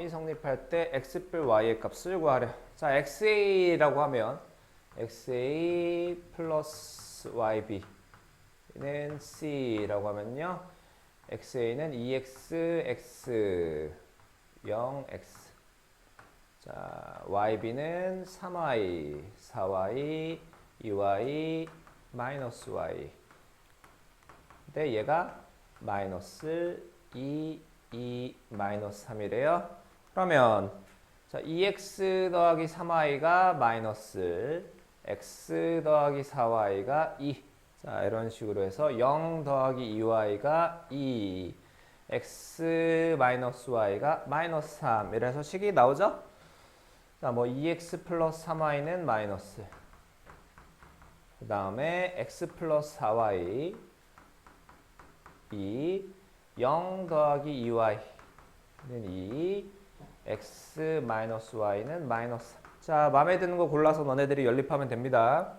다음이 성립할 때 x 뿔 y의 값을 구하래. 자, xa라고 하면 xa 플러스 yb 는 c라고 하면요. xa는 2x x 0x 자, yb는 3y 4y 2y 마이너스 y 근데 얘가 마이너스 2, 2, 마이너스 3이래요. 그러면 자, 2x 더하기 3y가 마이너스 x 더하기 4y가 2. 자, 이런 식으로 해서 0 더하기 2y가 2. x 마이너스 y가 마이너스 3. 이래서 식이 나오죠? 자, 뭐 2x 플러스 3y는 마이너스. 그 다음에 x 플러스 4y 2, 0 더하기 2y는 2, x 마이너스 y는 마이너스 3. 자, 마음에 드는 거 골라서 너네들이 연립하면 됩니다.